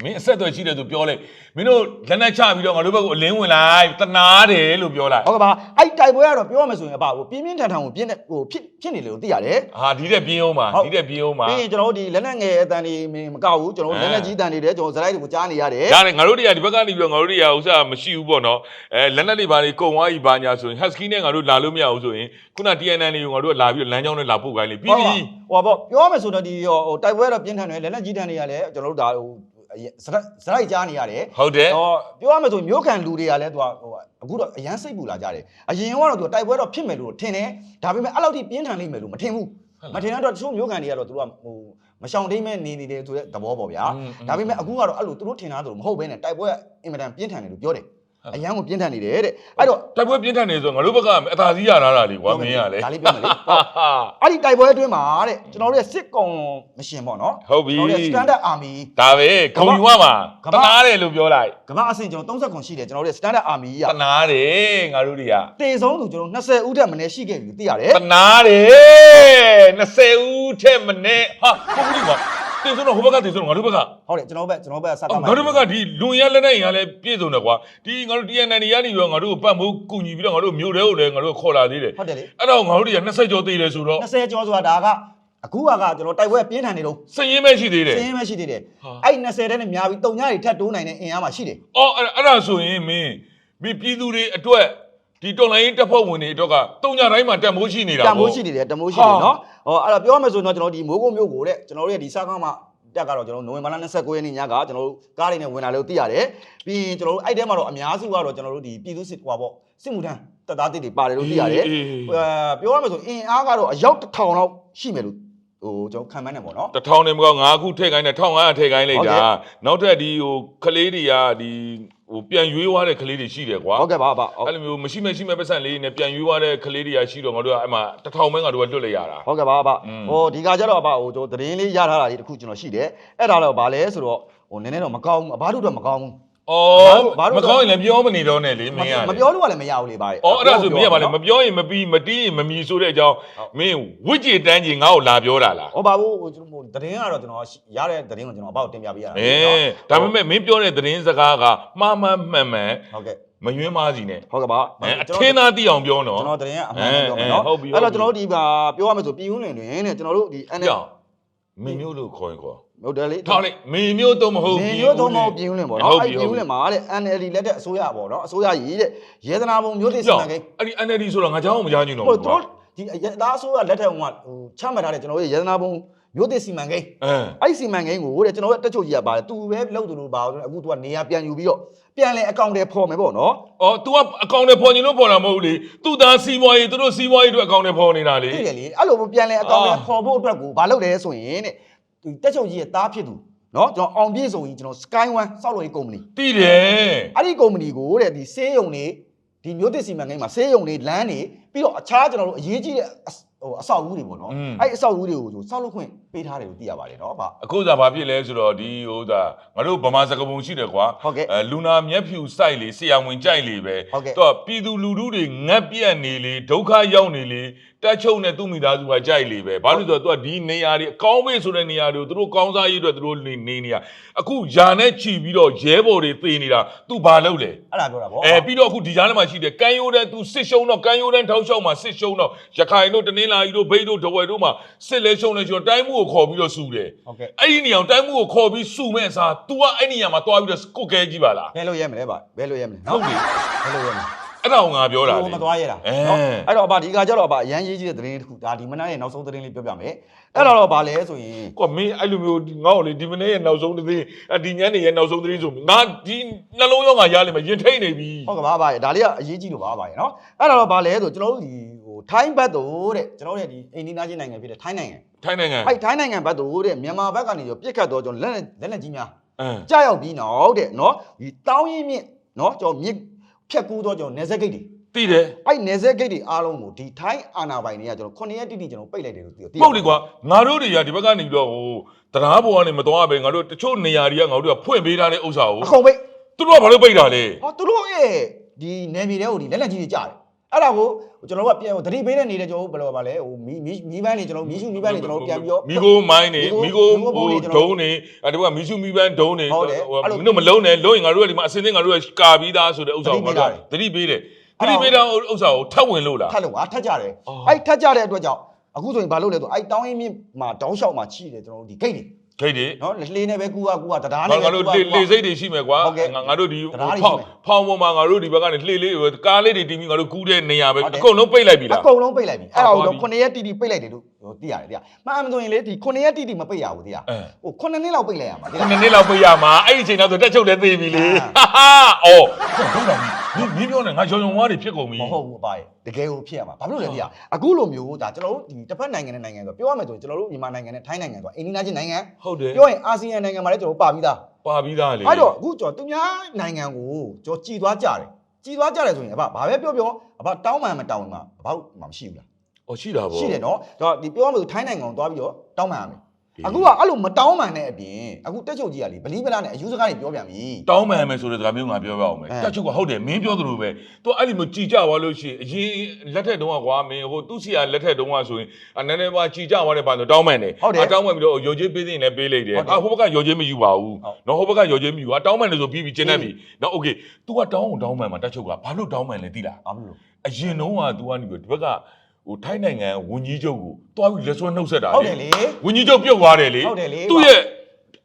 မင်းအဆက်အသွယ်ရှိတယ်ဆိုပြောလိုက်မင်းတို့လက်နက်ချပြီးတော့ငါတို့ဘက်ကိုအလင်းဝင်လိုက်တနာတယ်လို့ပြောလိုက်ဟုတ်ကဲ့ပါအဲ့ဒီတိုက်ပွဲကတော့ပြောရမယ်ဆိုရင်အဘဟိုပြင်းပြင်းထန်ထန်ကိုပြင်းတဲ့ဟိုဖြစ်ဖြစ်နေတယ်လို့သိရတယ်ဟာဒီတဲ့ပြင်းအောင်ပါဟုတ်ဒီတဲ့ပြင်းအောင်ပါပြီးရင်ကျွန်တော်တို့ဒီလက်နက်ငယ်အတန်တွေမကောက်ဘူးကျွန်တော်တို့လက်နက်ကြီးတန်တွေလည်းကျွန်တော်ဇလိုက်တွေကိုကြားနေရတယ်ရတယ်ငါတို့တွေကဒီဘက်ကနေပြီးတော့ငါတို့တွေကဥစ္စာမရှိဘူးပေါ့နော်အဲလက်နက်တွေဘာတွေကုန်သွားပြီဘာညာဆိုရင် husky နဲ့ငါတို့လာလို့မရဘူးဆိုရင်ခုန TNN တွေကိုငါတို့ကလာပြီးတော့လမ်းကြောင်းနဲ့လာပို့ခိုင်းလေပြီးပြီဟိုပေါ့ပြောရမယ်ဆိုတော့ဒီဟိုတိုက်ပွဲတော့ပြင်းထန်တယ်လက်နက်ကြီးတန်တွေကလည်းကျွန်တော်တို့ဒါဟို စရိုက်စရိုက်ကြားနေရတယ်ဟုတ်တယ် တော့ပြောရမယ်ဆိုမျိုးခံလူတွေကလည်းသူကဟိုအခုတော့အရန်စိတ်ပူလာကြတယ်အရင်ကတော့သူကတိုက်ပွဲတော့ဖြစ်မယ်လို့ထင်တယ်ဒါပေမဲ့အဲ့လောက်ထိပြင်းထန်လိမ့်မယ်လို့မထင်ဘူးမထင်တော့တချို့မျိုးခံတွေကတော့သူတို့ကဟိုမရှောင်တိမ့်မဲ့နေနေတယ်ဆိုတဲ့သဘောပေါ့ဗျာဒါပေမဲ့အခုကတော့အဲ့လိုသူတို့ထင်တာဆိုလို့မဟုတ်ဘဲနဲ့တိုက်ပွဲကအင်မတန်ပြင်းထန်တယ်လို့ပြောတယ် အရန်ကိုပြင်းထန်နေတယ်တဲ့အဲ့တော့တိုက်ပွဲပြင်းထန်နေဆိုငါတို့ဘက်ကအသာစီးရလာတာလေကွာမင်းကလေဒါလေးပြောမယ်လေဟုတ်အဲ့ဒီတိုက်ပွဲအတွင်းမှာတဲ့ကျွန်တော်တို့ရဲ့စစ်ကောင်မရှင်ပေါ့နော်ဟုတ်ပြီကျွန်တော်တို့ရဲ့ standard army ဒါပဲခုံယူရမှာကမ္တဘာနာတယ်လို့ပြောလိုက်ကမ္ဘာအဆင့်ကျွန်တော်30ခွန်ရှိတယ်ကျွန်တော်တို့ရဲ့ standard army ကတနာတယ်ငါတို့တွေကတေဆုံးသူကျွန်တော်20ဦးထက်မနည်းရှိခဲ့ပြီသိရတယ်တနာတယ်20ဦးထက်မနည်းဟာဟုတ်ပြီကွာ တင်ဆုံးတော့ဟိုဘက်ကတင်ဆုံးတော့ငါတို့ဘက်ကဟုတ်တယ်ကျွန်တော်ဘက်ကျွန်တော်ဘက်စကားငါတို့ဘက်ကဒီလွန်ရလက်နဲ့ရင်ကလည်းပြည့်စုံတယ်ကွာဒီငါတို့ TNN ရနေပြီးတော့ငါတို့ကိုပတ်မိုးကူညီပြီးတော့ငါတို့မျိုးတဲကိုလည်းငါတို့ခေါ်လာသေးတယ်ဟုတ်တယ်လေအဲ့တော့ငါတို့တွေက20ကျော်သေးတယ်ဆိုတော့20ကျော်ဆိုတာဒါကအခုကကကျွန်တော်တိုက်ပွဲပြင်းထန်နေတော့စည်ရင်ပဲရှိသေးတယ်စင်းမရှိသေးတယ်ဟာအဲ့20တဲ့နဲ့များပြီးတုံညတွေထပ်တိုးနိုင်တဲ့အင်အားမှရှိတယ်အော်အဲ့အဲ့ဒါဆိုရင်မင်းဒီပြည်သူတွေအတွက်ဒီတော်လိုင်းတပ်ဖွဲ့ဝင်တွေအတွက်ကတုံညာတိုင်းမှာတက်မိုးရှိနေတာတပေါ့မိုးရှိနေတယ်တမိုးရှိနေဟာနော် ဟောအဲ့တော့ပြောရမယ်ဆိုရင်တော့ကျွန်တော်ဒီမိုးကုတ်မြို့ကိုတဲ့ကျွန်တော်တို့ရဲ့ဒီစကားမှတက်ကတော့ကျွန်တော်နိုဝင်ဘာလ29ရက်နေ့ညကကျွန်တော်တို့ကားတွေနဲ့ဝင်လာလို့သိရတယ်ပြီးရင်ကျွန်တော်တို့အဲ့ထဲမှာတော့အများစုကတော့ကျွန်တော်တို့ဒီပြည်သူစစ်ဟွာပေါ့စစ်မှုထမ်းတပ်သားတစ်တွေပါတယ်လို့သိရတယ်အေးအေးအဲပြောရမယ်ဆိုအင်အားကတော့အယောက်တစ်ထောင်လောက်ရှိမယ်လို့ဟိုကျွန်တော်ခံမှန်းနေပေါ့နော်တစ်ထောင်နေမကောငါးခုထည့်ခိုင်းတယ်1500ထည့်ခိုင်းလိုက်ဟုတ်တာကဲ့နောက်ထပ်ဒီဟိုကလေးတွေကဒီ ဟိုပြန်ရွေးသွားတဲ့ကလေးတွေရှိတယ်ကွာဟုတ်ကဲ့ပါပါဟုတ်အဲ့လိုမျိုးမရှိမရှိမဲ့ပတ်စံလေးနဲ့ပြန်ရွေးသွားတဲ့ကလေးတွေကရှိတော့ငါတို့ကအဲ့မှာတစ်ထောင်ပဲငါတို့ကလွတ်လိုက်ရတာဟုတ်ကဲ့ပါပါอืมဟိုဒီကကြတော့အဘဟိုကျွန်တော်သတင်းလေးရထားတာလေးတစ်ခုကျွန်တော်ရှိတယ်အဲ့ဒါတော့ဗာလဲဆိုတော့ဟိုနည်းနည်းတော့မကောင်းဘူးအဘတို့တော့မကောင်းဘူးအော် ဘာလို့မကောင်းရင်လည်းပြောမနေတော့နဲ့လေမင်းကမပြောလို့ကလည်းမရဘူးလေဗာအော်အဲ့ဒါဆိုမင်းကဘာလဲမပြောရင်မပြီးမတီးရင်မမီဆိုတဲ့အကြောင်းမင်းဝစ်ကြေတန်းကြီးငါ့ကိုလာပြောတာလားဟောပါဘူးဟိုကျွန်တော်သတင်းကတော့ကျွန်တော်ရတဲ့သတင်းကိုကျွန်တော်အဘကိုတင်ပြပေးရတာအဲဒါပေမဲ့မင်းပြောတဲ့သတင်းစကားကမှားမှန်မှန်မှန်ဟုတ်ကဲ့မယွင်းမားစီနဲ့ဟုတ်ကဲ့ပါအဲအထင်းသားသိအောင်ပြောနော်ကျွန်တော်သတင်းကအမှန်တည်းပြောမယ်နော်အဲဟုတ်ပြီဟုတ်ပြီအဲ့တော့ကျွန်တော်တို့ဒီပါပြောရမယ်ဆိုပြည်ဦးလင်တွင်တဲ့ကျွန်တော်တို့ဒီ NL ကြောင်မင်းမျိုးလို့ခေါ်ရင်ခေါ် ဟုတ်တယ်လေထောက်လိုက်မင်းမျိုးတော့မဟုတ်မင်းမျိုးသုံးမဟုတ်ပြည်ဦးလင်ပေါ့နော်ဟုတ်အဲ့ပြီပြည်ဟုတ်ဦးပြီလင်မှာတဲ့ NLD လက်တဲ့အစိုးရပေါ့နော်အစိုးရကြီးတဲ့ရေသနာပုံမျိုးတစ်စီကြောင်မံကိန်းအဲ့ဒီ NLD ဆိုတော့ငါကြောင်းမကြားချင်တော့ဟိုဘူးသူတို့ဒီအရသားအစိုးရလက်ထက်ကဟိုချမှတ်ထားတဲ့ကျွန်တော်တို့ရေသနာပုံမျိုးတစ်စီမံကိန်းအဲအဲ့ဒီစီမံကိန်းကိုတဲ့ကျွန်တော်တို့တက်ချုပ်ကြီးကပါတယ်သူပဲလှုပ်သူလို့ပါတော့အခုသူကနေရာပြန်ယူပြီးတော့ပြန်လဲအကောင့်တွေဖော်မယ်ပေါ့နော်အော် तू ကအကောင့်တွေပေါ်ချင်လို့ပေါ်တာမဟုတ်လေသူသားစီးပွားရေးသူတို့စီးပွားရေးအတွက်အကောင့်တွေပေါ်နေတာလေသိတယ်လေအဲ့လိုပြန်လဲအကောင့်တွေအာဖော်ဖို့အတွက်ကိုဘာလုပ်လဲဆိုရင်တဲ့ ဒီတက်ချုပ်ကြီးရဲ့တားဖြစ်သူနော်ကျွန်တော်အောင်ပြည့်စုံကြီးကျွန်တော် Sky One စောက်လို့ရေးကုမ္ပဏီတိတယ်အဲ့ဒီကုမ္ပဏီကိုတဲ့ဒီဆေးရုံတွေဒီမျိုးတစ်စီမံကိန်းမှာဆေးရုံတွေလမ်းတွေပြီးတော့အခြားကျွန်တော်တို့အရေးကြီးတဲ့အစဟိုအဆောက်အဦတွေပေါ့နော်အဲ့ဒီအဆောက်အဦတွေကိုဆိုစောက်လို့ခွင့်ပေးထားတယ်လို့သိရပါတယ်နော်ဗျအခုသာဘာဖြစ်လဲဆိုတော့ဒီဟိုသာငါတို့ဗမာစကားပုံရှိတယ်ကွာဟုတ်ကဲ့အဲလူနာမျက်ဖြူစိုက်လေဆရာဝန်ကြိုက်လေပဲဟုတ်ကဲ့တော့ပြည်သူလူထုတွေငတ်ပြက်နေလေဒုက္ခရောက်နေလေ တက်ချုပ်နဲ့သူ့မိသားစုကကြိုက်လေပဲဘာလို့လဲဆိုတော့သူကဒီနေရာတွေအကောင်းမေးဆိုတဲ့နေရာတွေကိုသူတို့ကောင်းစားရေးအတွက်သူတို့နေနေနေရအခုယာနဲ့ချီပြီးတော့ရဲဘော်တွေသေနေတာသူဘာလုပ်လဲအဲ့ဒါပြောတာပေါ့အဲပြီးတော့အခုဒီကြားထဲမှာရှိတယ်ကန်ယိုတန်းသူစစ်ရှုံတော့ကန်ယိုတန်းထောက်ရှောက်မှာစစ်ရှုံတော့ရခိုင်တို့တနင်္လာရီတို့ဘိတ်တို့ဒဝဲတို့မှာစစ်လဲရှုံလဲရှုံတိုင်းမှုကိုခေါ်ပြီးတော့စုတယ်ဟုတ်ကဲ့အဲ့ဒီနေရာကိုတိုင်းမှုကိုခေါ်ပြီးစုမဲ့အစား तू ကအဲ့ဒီနေရာမှာတွားပြီးတော့ကုတ်ကဲကြည့်ပါလားဘယ်လိုရဲမလဲဗျဘယ်လိုရဲမလဲဟုတ်ပြီဘယ်လိုရဲမလဲ အဲ့ဒါကိုငါပြောတာလေဟိုမသွားရတာအဲ နော်အဲ့တော့အဘဒီကကြတော့အဘအရန်ရေးကြီးတဲ့သတင်းတစ်ခုဒါဒီမနက်ရဲ့နောက်ဆုံးသတင်းလေးပြောပြမယ်အဲ့တော့တော့ဗာလဲဆိုရင် ကွာမင်းအဲ့လိုမျိုးငါ့ကိုလေဒီမနေ့ရဲ့နောက်ဆုံးသတင်းအဒီညနေရဲ့နောက်ဆုံးသတင်းဆိုငါဒီနှလုံးရောငါရလိမ့်မယ်ရင်ထိတ်နေပြီဟုတ်ကဲ့ပါဗာဒါလေးကအရေးကြီးလို့ပါဗာရနော်အဲ့တော့ဗာလဲဆိုကျွန်တော်တို့ဒီဟိုထိုင်းဘတ်တို့တဲ့ကျွန်တော်တို့ရဲ့ဒီအိန္ဒိယချင်းနိုင်ငံဖြစ်တဲ့ထိုင်းနိုင်ငံထိုင်းနိုင်ငံအဲ့ထိုင်းနိုင်ငံဘတ်တို့တဲ့မြန်မာဘက်ကနေပြီးပြစ်ခတ်တော့ကျွန်တော်လက်လက်လက်ကြီးများအင်း ကြားရောက်ပြီးနောက်တဲ့နော်ဒီတောင်းရင်မြင့်နော်ကျွန်တော်မြစ် ဖြတ်ကူးတော့ကျွန်တော်နေဆက်ဂိတ်တွေသိတယ်အဲ့နေဆက်ဂိတ်တွေအားလုံးကိုဒီထိုင်းအာနာပိုင်တွေကကျွန်တော်9ရက်တိတိကျွန်တော်ပိတ်လိုက်တယ်လို့သိပုတ်လေကွာငါတို့တွေကဒီဘက်ကနေပြီးတော့ဟိုတရားပေါ်ကနေမသွားပဲငါတို့တချို့နေရာတွေကငါတို့ကဖွင့်ပေးထားတဲ့ဥစ္စာကိုအကုန်ပိတ်သူတို့ကဘာလို့ပိတ်တာလဲဟောသူတို့ရဲ့ဒီနယ်မြေတွေကိုဒီလက်လက်ကြီးတွေကြားတယ် အဲ့ဒါကိုကျွန်တော်တို့ကပြန်သတိပေးတဲ့နေတဲ့ကျွန်တော်တို့ဘယ်လိုပါလဲဟိုမီမီမီးပန်းတွေကျွန်တော်မီးရှူမီးပန်းတွေကျွန်တော်တို့ပြန်ပြီးတော့မီကိုမိုင်းနေမီမီကိုကိုမီကိုဟိုပုံတွေကျွန်တော်ဒုံးနေအဲ့ဒါကမီရှူမီပန်းဒုံးနေဟုတ်တယ်အဲ့လိုမင်းတို့မလုံးနဲ့လုံးရင်ငါတို့ကဒီမှာအစင်းစင်းငါတို့ကကာပြီးသားဆိုတဲ့ဥစ္စာကိုသငါတိပေးတို့တာကသတိပေးတယ်သတိပေးတဲ့ဥစ္စာကိုထပ်ဝင်လို့လားထပ်လို့ဟာထပ်ကြတယ်အော်အဲ့ထပ်ကြတဲ့အတွက်ကြောင့်အခုဆိုရင်ဘာလုပ်လဲဆိုအဲ့တောင်းရင်မြင့်မှာတောင်းလျှောက်မှာချိတယ်ကျွန်တော်တို့ဒီဂိတ်တွေ ခိတ်တွေနော်လှေနဲ့ပဲကူကကူကတရားငါနဲ့ပဲငါတို့ကူကလေကူကလေစိတ်တွေရှိမယ်ကွာဟုတ်ကဲ့ငါငါတို့ဒီတရားတွေဖောင်းရှိမယ်ဖောင်းပေါ်မှာငါတို့ဒီဘက်ကနေလှေလေးဟိုကားလေးတွေတီးပြီးငါတို့ကူးတဲ့နေရာပဲဟုတ်တယ်အကုန်လုံးပိတ်လိုက်ပြီအလားကုန်လုံးပိတ်လိုက်ပြီအဲ့ဒါကိုဟုတ်တော့ပါပြီ9ရက်တီတီပိတ်လိုက်တယ်လို့ဟိုသိရတယ်တရားမှန်မှန်ဆိုရင်လေဒီ9ရက်တီတီမပိတ်ရဘူးတရားအဲဟို9နှစ်လောက်ပိတ်လိုက်ရမှာတရားခုနှစ်နှစ်လောက်ပိတ်ရမှာအဲ့ဒီအချိန်တော့တက်ချုပ်လည်းသိပြီလေအာဟာဟာအော်ဟုတ်တော့ပြီ မင်းပြောနေငါရောင်ရောင်ဝါးတွေဖြစ်ကုန်ပြီမဟုတ်ဘူးအပါရဲ့တကယ်ကိုဖြစ်ရမှာဘာဖြစ်လို့လဲသိရအခုလိုမျိုးဒါကျွန်တော်တို့ဒီတစ်ဖက်နိုင်ငံနဲ့နိုင်ငံဆိုပြောရမယ်ဆိုရင်ကျွန်တော်တို့မြန်မာနိုင်ငံနဲ့ထိုင်းနိုင်ငံဆိုတာအိန္ဒိယချင်းနိုင်ငံဟုတ်တယ်ပြောရင်အာဆီယံနိုင်ငံမှာလည်းကျွန်တော်တို့ပါပြီးသားပါပြီးသားလေအဲ့တော့အခုကျွန်တော်သူများနိုင်ငံကိုကျွန်တော်ကြည်သွားကြတယ်ကြည်သွားကြတယ်ဆိုရင်အဘဘာပဲပြောပြောအဘတောင်းမှန်မတောင်းမှန်ဘာလို့မှမရှိဘူးလားဩရှိတာဗောရှိတယ်နော်ဒါဒီပြောရမယ်ဆိုထိုင်းနိုင်ငံကိုသွားပြီးတော့တောင်းမှန်ရမယ်ဒီ အခုကအဲ့လိုမတောင်းမှန်တဲ့အပြင်အခုတက်ချုပ်ကြီးကလေဗလီဗလာနဲ့အယူစကားတွေပြောပြန်ပြီ တောင်းမှန်မယ်ဆိုတဲ့စကားမျိုးငါပြောပြအောင်မယ် အဲ တက်ချုပ်ကဟုတ်တယ်မင်းပြောသလိုပဲသူအဲ့ဒီမျိုးကြည်ကြသွားလို့ရှိရင်အရင်လက်ထက်တုန်းကကွာမင်းဟိုသူ့စီကလက်ထက်တုန်းကဆိုရင်အနည်းနည်းပါကြည်ကြသွားတယ်ပါဆိုတောင်းမှန်တယ် ဟုတ်တယ် အတောင်းမှန်ပြီးတော့ရော်ချင်းပေးသိရင်လည်းပေးလိုက်တယ် ဟုတ်တယ် အာဟိုဘက်ကရော်ချင်းမယူပါဘူး ဟုတ် နော်ဟိုဘက်ကရော်ချင်းမယူဘူးအတောင်းမှန်တယ်ဆိုပြီးပြီးကျင်းနေပြီနော်โอเค तू ကတောင်းအောင်တောင်းမှန်မှာတက်ချုပ်ကဘာလို့တောင်းမှန်လဲသိလား ဘာလို့လဲ အရင်တုန်းက तू ကနေပြီးဒီဘက်က ဟိုထိုင်းနိုင်ငံဝန်ကြီးချုပ်ကိုတွားပြီးလက်ဆွဲနှုတ်ဆက်တာဟုတ်တယ်လေဝန်ကြီးချုပ်ပြုတ်သွားတယ်လေဟုတ်တယ်လေသူ့ရဲ့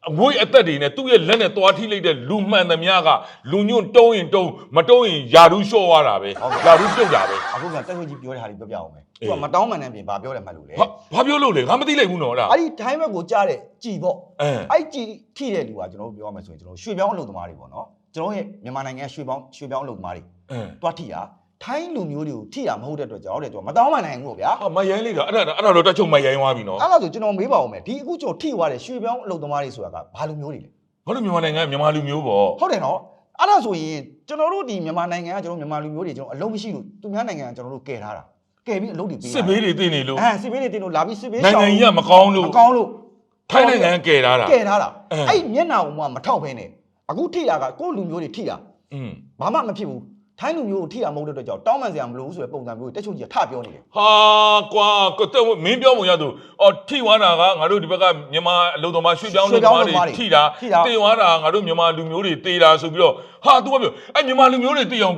အမွေးအသက်တွေနဲ့သူ့ရဲ့လက်နဲ့တွားထိလိုက်တဲ့လူမှန်သမျှကလူညွန့်တုံးရင်တုံးမတုံးရင်ယာရူးလျှော့သွားတာပဲယာရူးပြုတ်တာပဲအခုကတက်ချုပ်ကြီးပြောတဲ့ဟာတွေပြောပြအောင်မယ်အေးသူကမတောင်းမှန်တဲ့အပြင်ဘာပြောတယ်မှတ်လို့လေဟာဘာပြောလို့လဲငါမသိလိုက်ဘူးနော်အဲ့ဒါအဲ့ဒီထိုင်းဘက်ကိုကြားတဲ့ကြည်ပေါ့အဲအဲ့ကြည်ထိတဲ့လူကကျွန်တော်တို့ပြောရမယ်ဆိုရင်ကျွန်တော်ရွှေပြောင်းအလုပ်သမားတွေပေါ့နော်ကျွန်တော်ရဲ့မြန်မာနိုင်ငံရွှေပြောင်းရွှေပြောင်းအလုပ်သမားတွေအဲတွားထိတာ ထိုင်းလူမျိုးတွေကိုထိတာမဟုတ်တဲ့အတွက်ကျွန်တော်တို့ကျွန်တော်မတောင်းမှန်နိုင်ဘူးဗျာဟာမရိုင်းလိုက်တာအဲ့ဒါအဲ့ဒါတော့တက်ချုပ်မရိုင်းသွားပြီနော်အဲ့ဒါဆိုကျွန်တော်မေးပါဦးမယ်ဒီအခုကျွန်တော်ထိသွားတဲ့ရွှေပြောင်းအလုပ်သမားတွေဆိုတာကဘာလူမျိုးတွေလဲဘာလို့မြန်မာနိုင်ငံကမြန်မာလူမျိုးပေါ့ဟုတ်တယ်နော်အဲ့ဒါဆိုရင်ကျွန်တော်တို့ဒီမြန်မာနိုင်ငံကကျွန်တော်မြန်မာလူမျိုးတွေကျွန်တော်အလုပ်မရှိလို့သူများနိုင်ငံကကျွန်တော်တို့ကယ်ထားတာကယ်ပြီးအလုပ်တွေပေးတာစစ်ဘေးတွေသိနေလို့အဲစစ်ဘေးတွေတင်လို့လာပြီးစစ်ဘေးနိုင်ငံကြီးကမကောင်းလို့မကောင်းလို့ထိုင်းနိုင်ငံကကယ်ထားတာကယ်ထားတာအဲအဲ့မျက်နှာကိုမှမထောက်ဖဲနဲ့အခုထိတာကကိုယ့်လူမျိုးတွေထိတာอืมဘာမှမဖြစ်ဘူး ထိုင်းလူမျိုးကိုထိတာမဟုတ်တဲ့အတွက်ကြောင့်တောင်းပန်စရာမလိုဘူးဆိုတဲ့ပုံစံမျိုးကိုတက်ချုပ်ကြီးကထပြောနေတယ် ဟာကွာကတဲ့မင်းပြောပုံရသူအော်ထိဝါနာကငါတို့ဒီဘက်ကမြန်မာအလုံသမားရွှေ့ပြောင်းလူသမားတွေထိတာတေဝါနာငါတို့မြန်မာလူမျိုးတွေတေတာဆိုပြီးတော့ဟာ तू ကပြောအဲ့မြန်မာလူမျိုးတွေတေအောင်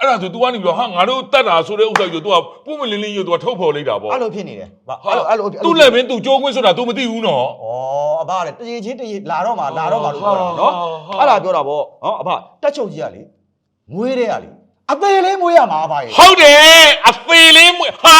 အဲ့ဒါဆို तू ကနေပြောဟာငါတို့တတ်တာဆိုတဲ့ဥစ္စာကြီး तू ကပုံမလင်းလင်းကြီး तू ကထုတ်ဖော်လိုက်တာပေါ့ အဲ့လိုဖြစ်နေတယ်ဗာ ဟာ အဲ့လိုအဲ့လို သူ့လည်းမင်း तू ကြိုးခွင်းဆိုတာ तू မသိဘူးနော် ဩအဘကလေတရေချင်းတရေလာတော့မှလာတော့မှလို့ပြောတာနော် ဟာ အဲ့ဒါပြောတာဗောဟောအဘတက်ချုပ်ကြီးကလေ မွေးတဲ့ကလေအသေးလေးမွေးရမှာအဘရေဟုတ်တယ်အဖေလေးမွေဟာ